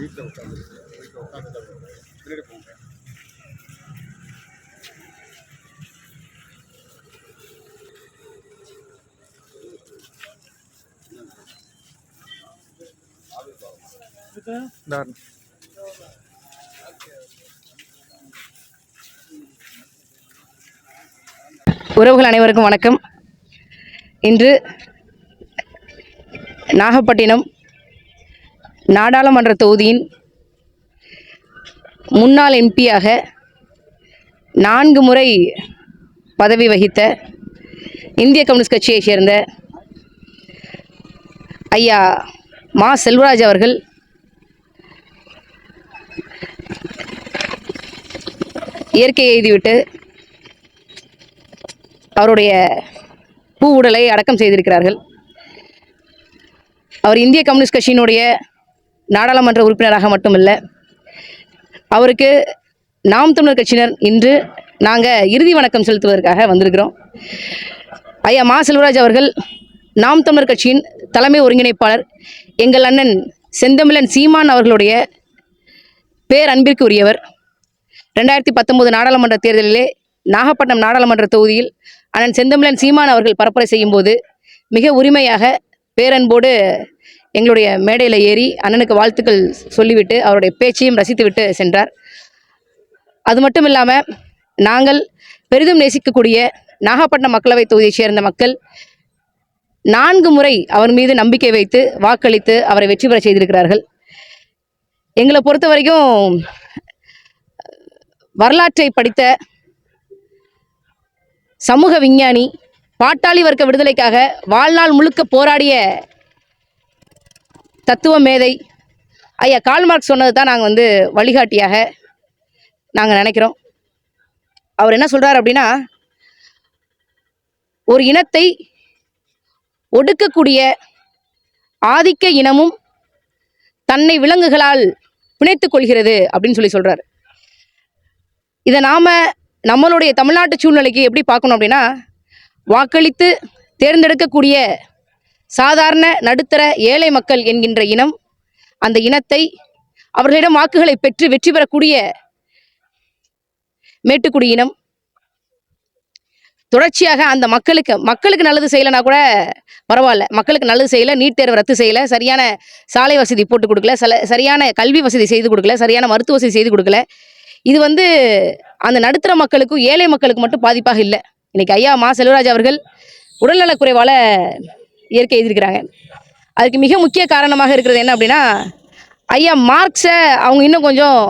வீட்டில் உட்காந்து வீட்டில் உட்காந்து பின்னாடி போங்க உறவுகள் அனைவருக்கும் வணக்கம். இன்று நாகப்பட்டினம் நாடாளுமன்ற தொகுதியின் முன்னாள் எம்பியாக நான்கு முறை பதவி வகித்த இந்திய கம்யூனிஸ்ட் கட்சியைச் சேர்ந்த ஐயா மா செல்வராஜ் அவர்கள் இயற்கை எழுதிவிட்டு அவருடைய பூ உடலை அடக்கம் செய்திருக்கிறார்கள். அவர் இந்திய கம்யூனிஸ்ட் கட்சியினுடைய நாடாளுமன்ற உறுப்பினராக மட்டுமல்ல அவருக்கு நாம் தமிழர் கட்சியினர் இன்று நாங்கள் இறுதி வணக்கம் செலுத்துவதற்காக வந்திருக்கிறோம். ஐயா மா செல்வராஜ் அவர்கள் நாம் தமிழர் கட்சியின் தலைமை ஒருங்கிணைப்பாளர் எங்கள் அண்ணன் செந்தமிழன் சீமான் அவர்களுடைய பேரன்பிற்கு உரியவர் ரெண்டாயிரத்தி பத்தொன்பது நாடாளுமன்ற தேர்தலிலே நாகப்பட்டினம் நாடாளுமன்ற தொகுதியில் அண்ணன் செந்தமிழன் சீமான் அவர்கள் பரப்புரை செய்யும்போது மிக உரிமையாக பேரன்போடு எங்களுடைய மேடையில் ஏறி அண்ணனுக்கு வாழ்த்துக்கள் சொல்லிவிட்டு அவருடைய பேச்சையும் ரசித்துவிட்டு சென்றார். அது மட்டும் இல்லாமல் நாங்கள் பெரிதும் நேசிக்கக்கூடிய நாகப்பட்டினம் மக்களவைத் தொகுதியைச் சேர்ந்த மக்கள் நான்கு முறை அவர் மீது நம்பிக்கை வைத்து வாக்களித்து அவரை வெற்றி பெற செய்திருக்கிறார்கள். எங்களை பொறுத்த வரைக்கும் வரலாற்றை படித்த சமூக விஞ்ஞானி பாட்டாளி வர்க்க விடுதலைக்காக வாழ்நாள் முழுக்க போராடிய தத்துவ மேதை ஐயா கால்மார்க் சொன்னது தான் நாங்கள் வந்து வழிகாட்டியாக நாங்கள் நினைக்கிறோம். அவர் என்ன சொல்கிறார் அப்படின்னா ஒரு இனத்தை ஒடுக்கக்கூடிய ஆதிக்க இனமும் தன்னை விலங்குகளால் பிணைத்து கொள்கிறது அப்படின்னு சொல்லி சொல்கிறார் இதை நாம் நம்மளுடைய தமிழ்நாட்டு சூழ்நிலைக்கு எப்படி பார்க்கணும் அப்படின்னா வாக்களித்து தேர்ந்தெடுக்கக்கூடிய சாதாரண நடுத்தர ஏழை மக்கள் என்கின்ற இனம் அந்த இனத்தை அவர்களிடம் வாக்குகளை பெற்று வெற்றி பெறக்கூடிய மேட்டுக்குடி இனம். தொடர்ச்சியாக அந்த மக்களுக்கு மக்களுக்கு நல்லது செய்யலைனா கூட பரவாயில்ல. மக்களுக்கு நல்லது செய்யலை நீட் தேர்வு ரத்து செய்யலை சரியான சாலை வசதி போட்டு கொடுக்கல சில சரியான கல்வி வசதி செய்து கொடுக்கல சரியான மருத்துவ வசதி செய்து கொடுக்கல. இது வந்து அந்த நடுத்தர மக்களுக்கும் ஏழை மக்களுக்கு மட்டும் பாதிப்பாக இல்லை. இன்னைக்கு ஐயா மா செல்வராஜ் அவர்கள் உடல்நலக் குறைவால இயற்கை எழுதியிருக்கிறாங்க அதுக்கு மிக முக்கிய காரணமாக இருக்கிறது என்ன அப்படின்னா ஐயா மார்க்ஸை அவங்க இன்னும் கொஞ்சம்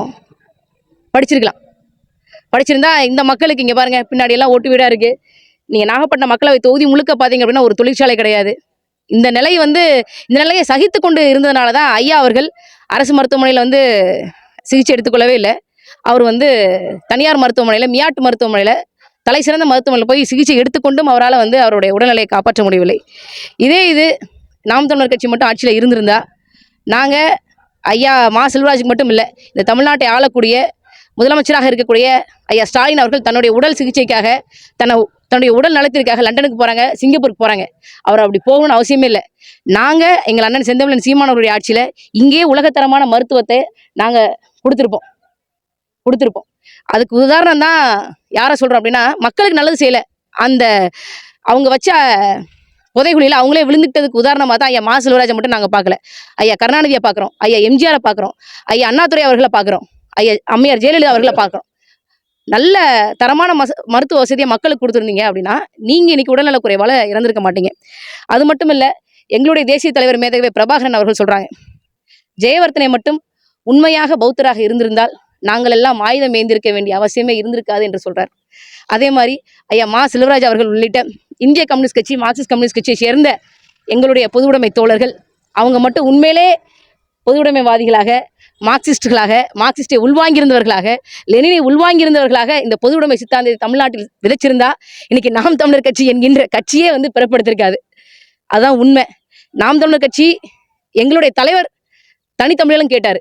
படிச்சிருக்கலாம். படிச்சிருந்தா இந்த மக்களுக்கு இங்கே பாருங்கள் பின்னாடியெல்லாம் ஓட்டு வீடாக இருக்குது நீங்கள் நாகப்பட்டினம் மக்களவை தொகுதி முழுக்க பார்த்தீங்க அப்படின்னா ஒரு தொழிற்சாலை கிடையாது. இந்த நிலை வந்து இந்த நிலையை சகித்து கொண்டு இருந்ததுனால தான் ஐயா அவர்கள் அரசு மருத்துவமனையில் வந்து சிகிச்சை எடுத்துக்கொள்ளவே இல்லை. அவர் வந்து தனியார் மருத்துவமனையில் மியாட் மருத்துவமனையில் தலை சிறந்த மருத்துவமனையில் போய் சிகிச்சை எடுத்துக்கொண்டும் அவரால் வந்து அவருடைய உடல்நிலையை காப்பாற்ற முடியவில்லை. இதே இது நாம் தமிழர் கட்சி மட்டும் ஆட்சியில் இருந்திருந்தா நாங்கள் ஐயா மா செல்வராஜுக்கு மட்டும் இல்லை இந்த தமிழ்நாட்டை ஆளக்கூடிய முதலமைச்சராக இருக்கக்கூடிய ஐயா ஸ்டாலின் அவர்கள் தன்னுடைய உடல் சிகிச்சைக்காக தன்னை தன்னுடைய உடல் நலத்திற்காக லண்டனுக்கு போகிறாங்க சிங்கப்பூருக்கு போகிறாங்க அவர் அப்படி போகணும்னு அவசியமே இல்லை. நாங்கள் எங்கள் அண்ணன் செந்தமிழன் சீமானவருடைய ஆட்சியில் இங்கேயே உலகத்தரமான மருத்துவத்தை நாங்கள் கொடுத்துருப்போம். கொடுத்துருப்போம். அதுக்கு உதாரணம் தான் யாரை சொல்கிறோம் அப்படின்னா மக்களுக்கு நல்லது செய்யலை. அந்த அவங்க வச்ச புதைகுழியில் அவங்களே விழுந்துட்டதுக்கு உதாரணமாக தான் ஐயா மா செல்வராஜை மட்டும் நாங்கள் பார்க்கல. ஐயா கருணாநிதியை பார்க்குறோம் ஐயா எம்ஜிஆரை பார்க்குறோம் ஐயா அண்ணாதுரை அவர்களை பார்க்குறோம் ஐயா அம்மையார் ஜெயலலிதா அவர்களை பார்க்குறோம். நல்ல தரமான மச மருத்துவ வசதியை மக்களுக்கு கொடுத்துருந்தீங்க அப்படின்னா நீங்கள் இன்னைக்கு உடல்நலக் குறைவால் இறந்திருக்க மாட்டீங்க. அது மட்டும் இல்லை எங்களுடைய தேசிய தலைவர் மேதகவே பிரபாகரன் அவர்கள் சொல்கிறாங்க ஜெயவர்த்தனை மட்டும் உண்மையாக பௌத்தராக இருந்திருந்தால் நாங்கள் எல்லாம் ஆயுதம் ஏந்திருக்க வேண்டிய அவசியமே இருந்திருக்காது என்று சொல்றார். அதே மாதிரி ஐயா மா. செல்வராஜ் அவர்கள் உள்ளிட்ட இந்திய கம்யூனிஸ்ட் கட்சி மார்க்சிஸ்ட் கம்யூனிஸ்ட் கட்சியை சேர்ந்த எங்களுடைய பொதுவுடைமை தோழர்கள் அவங்க மட்டும் உண்மையிலே பொதுவுடைமைவாதிகளாக மார்க்சிஸ்டுகளாக மார்க்சிஸ்டை உள்வாங்கியிருந்தவர்களாக லெனினை உள்வாங்கியிருந்தவர்களாக இந்த பொதுவுடைமை சித்தாந்தத்தை தமிழ்நாட்டில் விதைச்சிருந்தா இன்னைக்கு நாம் தமிழர் கட்சி என்கின்ற கட்சியே வந்து பிறப்படுத்திருக்காது. அதுதான் உண்மை. நாம் தமிழர் கட்சி எங்களுடைய தலைவர் தனித்தமிழலும் கேட்டார்.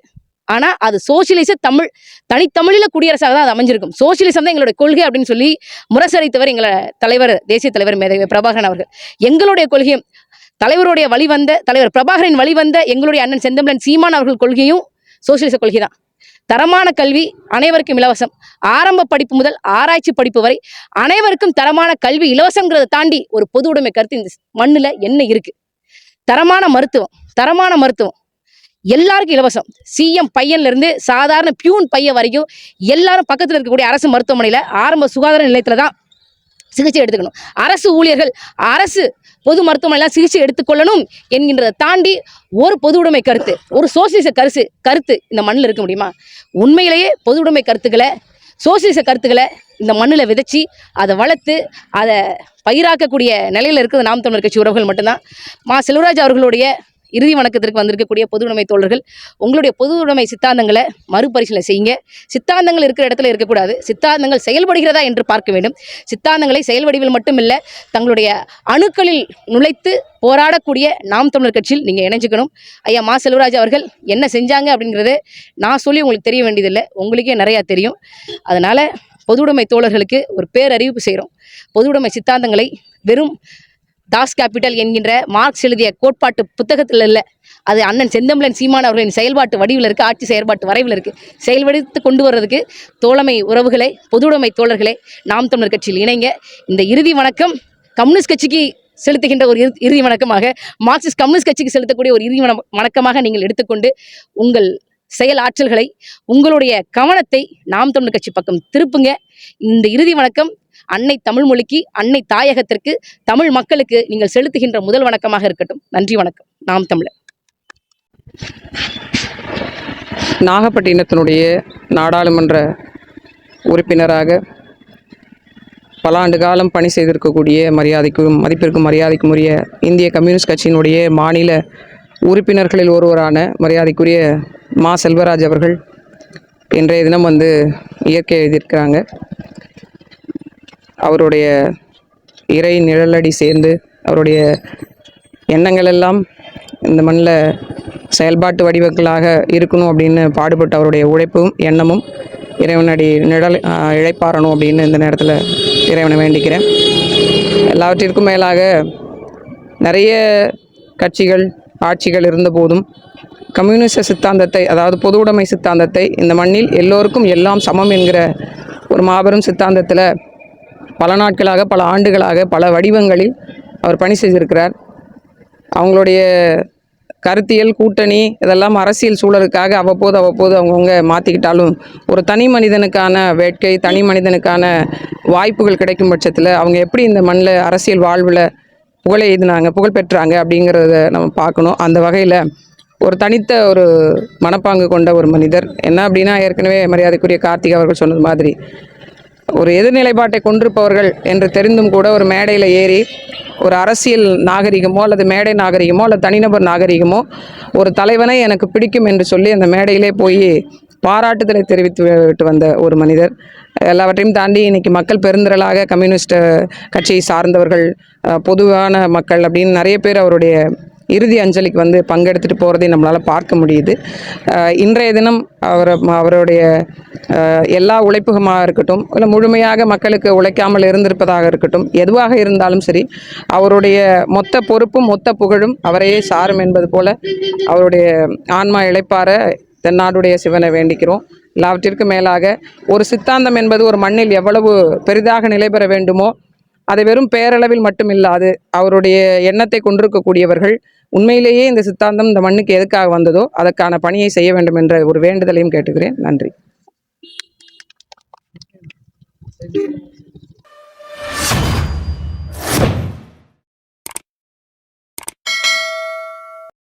ஆனால் அது சோசியலிச தமிழ் தனித்தமிழில் குடியரசாக தான் அது அமைஞ்சிருக்கும். சோசியலிசம் தான் எங்களுடைய கொள்கை அப்படின்னு சொல்லி முரசரித்தவர் எங்களை தலைவர் தேசிய தலைவர் மேதவி பிரபாகரன் அவர்கள். எங்களுடைய கொள்கையும் தலைவருடைய வழிவந்த தலைவர் பிரபாகரன் வழிவந்த எங்களுடைய அண்ணன் செந்தமிழன் சீமான் அவர்கள் கொள்கையும் சோசியலிச கொள்கை தான். தரமான கல்வி அனைவருக்கும் இலவசம். ஆரம்ப படிப்பு முதல் ஆராய்ச்சி படிப்பு வரை அனைவருக்கும் தரமான கல்வி இலவசங்கிறத தாண்டி ஒரு பொது உடைமை கருத்து இந்த மண்ணில் என்ன இருக்கு? தரமான மருத்துவம் தரமான மருத்துவம் எல்லாருக்கும் இலவசம். சிஎம் பையன்லேருந்து சாதாரண பியூன் பையன் வரைக்கும் எல்லாரும் பக்கத்தில் இருக்கக்கூடிய அரசு மருத்துவமனையில் ஆரம்ப சுகாதார நிலையத்தில் தான் சிகிச்சை எடுத்துக்கணும். அரசு ஊழியர்கள் அரசு பொது மருத்துவமனையில் சிகிச்சை எடுத்துக்கொள்ளணும் என்கின்றதை தாண்டி ஒரு பொது உடைமை கருத்து ஒரு சோசியலிச கருசு கருத்து இந்த மண்ணில் இருக்க முடியுமா? உண்மையிலேயே பொது உடைமை கருத்துக்களை சோசியலிச கருத்துக்களை இந்த மண்ணில் விதைச்சி அதை வளர்த்து அதை பயிராக்கக்கூடிய நிலையில் இருக்கிறது நாம் தமிழர் கட்சி உறவுகள் மட்டும்தான். மா செல்வராஜ் அவர்களுடைய இறுதி வணக்கத்திற்கு வந்திருக்கக்கூடிய பொது உடைமை தோழர்கள் உங்களுடைய பொது உடைமை சித்தாந்தங்களை மறுபரிசீலனை செய்யுங்க. சித்தாந்தங்கள் இருக்கிற இடத்துல இருக்கக்கூடாது. சித்தாந்தங்கள் செயல்படுகிறதா என்று பார்க்க வேண்டும். சித்தாந்தங்களை செயல் வடிவில் மட்டுமில்லை தங்களுடைய அணுக்களில் நுழைத்து போராடக்கூடிய நாம் தமிழர் கட்சியில் நீங்கள் இணைஞ்சுக்கணும். ஐயா மா. செல்வராஜ் அவர்கள் என்ன செஞ்சாங்க அப்படிங்கிறது நான் சொல்லி உங்களுக்கு தெரிய வேண்டியதில்லை. உங்களுக்கே நிறையா தெரியும். அதனால் பொதுவுடைமை தோழர்களுக்கு ஒரு பேரறிவிப்பு செய்கிறோம் பொதுவுடைமை சித்தாந்தங்களை வெறும் தாஸ் கேபிட்டல் என்கின்ற மார்க்ஸ் எழுதிய கோட்பாட்டு புத்தகத்தில் இல்லை. அது அண்ணன் செந்தமிழன் சீமான் அவர்களின் செயல்பாட்டு வடிவில் இருக்குது ஆட்சி செயல்பாட்டு வரைவில் இருக்குது செயல்படுத்தி கொண்டு வர்றதுக்கு தோழமை உறவுகளை பொதுவுடைமை தோழர்களே நாம் தமிழர் கட்சியில் இணைங்க. இந்த இறுதி வணக்கம் கம்யூனிஸ்ட் கட்சிக்கு செலுத்துகின்ற ஒரு இறுதி வணக்கமாக மார்க்சிஸ்ட் கம்யூனிஸ்ட் கட்சிக்கு செலுத்தக்கூடிய ஒரு இறுதி வணக்கமாக நீங்கள் எடுத்துக்கொண்டு உங்கள் செயல் ஆற்றல்களை உங்களுடைய கவனத்தை நாம் தமிழர் கட்சி பக்கம் திருப்புங்க. இந்த இறுதி வணக்கம் அன்னை தமிழ்மொழிக்கு அன்னை தாயகத்திற்கு தமிழ் மக்களுக்கு நீங்கள் செலுத்துகின்ற முதல் வணக்கமாக இருக்கட்டும். நன்றி வணக்கம். நாம் தமிழர். நாகப்பட்டினத்தினுடைய நாடாளுமன்ற உறுப்பினராக பல ஆண்டு காலம் பணி செய்திருக்கக்கூடிய மரியாதைக்கும் மதிப்பிற்கும் மரியாதைக்கும் உரிய இந்திய கம்யூனிஸ்ட் கட்சியினுடைய மாநில உறுப்பினர்களில் ஒருவரான மரியாதைக்குரிய மா செல்வராஜ் அவர்கள் இன்றைய தினம் வந்து இயற்கை எழுதியிருக்கிறாங்க. அவருடைய இறை நிழலடி சேர்ந்து அவருடைய எண்ணங்கள் எல்லாம் இந்த மண்ணில் செயல்பாட்டு வடிவங்களாக இருக்கணும் அப்படின்னு பாடுபட்ட அவருடைய உழைப்பும் எண்ணமும் இறைவனடி நிழல் இழைப்பாறணும் அப்படின்னு இந்த நேரத்தில் இறைவனை வேண்டிக்கிறேன். எல்லாவற்றிற்கும் மேலாக நிறைய கட்சிகள் ஆட்சிகள் இருந்தபோதும் கம்யூனிச சித்தாந்தத்தை அதாவது பொது உடைமை சித்தாந்தத்தை இந்த மண்ணில் எல்லோருக்கும் எல்லாம் சமம் என்கிற ஒரு மாபெரும் சித்தாந்தத்தில் பல நாட்களாக பல ஆண்டுகளாக பல வடிவங்களில் அவர் பணி செய்திருக்கிறார். அவங்களுடைய கருத்தியல் கூட்டணி இதெல்லாம் அரசியல் சூழலுக்காக அவ்வப்போது அவ்வப்போது அவங்கவுங்க மாற்றிக்கிட்டாலும் ஒரு தனி மனிதனுக்கான வேட்கை தனி மனிதனுக்கான வாய்ப்புகள் கிடைக்கும் பட்சத்தில் அவங்க எப்படி இந்த மண்ணில் அரசியல் வாழ்வில் புகழை எழுதினாங்க புகழ் பெற்றாங்க அப்படிங்கிறத நம்ம பார்க்கணும். அந்த வகையில் ஒரு தனித்த ஒரு மனப்பாங்கு கொண்ட ஒரு மனிதர். என்ன அப்படின்னா ஏற்கனவே மரியாதைக்குரிய கார்த்திக் அவர்கள் சொன்னது மாதிரி ஒரு எதிர்நிலைப்பாட்டை கொண்டிருப்பவர்கள் என்று தெரிந்தும் கூட ஒரு மேடையில் ஏறி ஒரு அரசியல் நாகரிகமோ அல்லது மேடை நாகரிகமோ அல்லது தனிநபர் நாகரிகமோ ஒரு தலைவனை எனக்கு பிடிக்கும் என்று சொல்லி அந்த மேடையிலே போய் பாராட்டுதலை தெரிவித்து விட்டு வந்த ஒரு மனிதர். எல்லாவற்றையும் தாண்டி இன்றைக்கி மக்கள் பெருந்திரளாக கம்யூனிஸ்ட் கட்சியை சார்ந்தவர்கள் பொதுவான மக்கள் அப்படின்னு நிறைய பேர் அவருடைய இறுதி அஞ்சலிக்கு வந்து பங்கெடுத்துட்டு போகிறதை நம்மளால் பார்க்க முடியுது. இன்றைய தினம் அவர் அவருடைய எல்லா உழைப்புகமாக இருக்கட்டும் இல்லை முழுமையாக மக்களுக்கு உழைக்காமல் இருந்திருப்பதாக இருக்கட்டும் எதுவாக இருந்தாலும் சரி அவருடைய மொத்த பொறுப்பும் மொத்த புகழும் அவரையே சாரும் என்பது போல அவருடைய ஆன்மா இழைப்பார தென்னாடுடைய சிவனை வேண்டிக்கிறோம். எல்லாவற்றிற்கும் மேலாக ஒரு சித்தாந்தம் என்பது ஒரு மண்ணில் எவ்வளவு பெரிதாக நிலை பெற வேண்டுமோ அதை வெறும் பேரளவில் மட்டும் இல்லாது அவருடைய எண்ணத்தை கொண்டிருக்கக்கூடியவர்கள் உண்மையிலேயே இந்த சித்தாந்தம் இந்த மண்ணுக்கு எதுக்காக வந்ததோ அதற்கான பணியை செய்ய வேண்டும் என்ற ஒரு வேண்டுதலையும் கேட்டுக்கிறேன். நன்றி.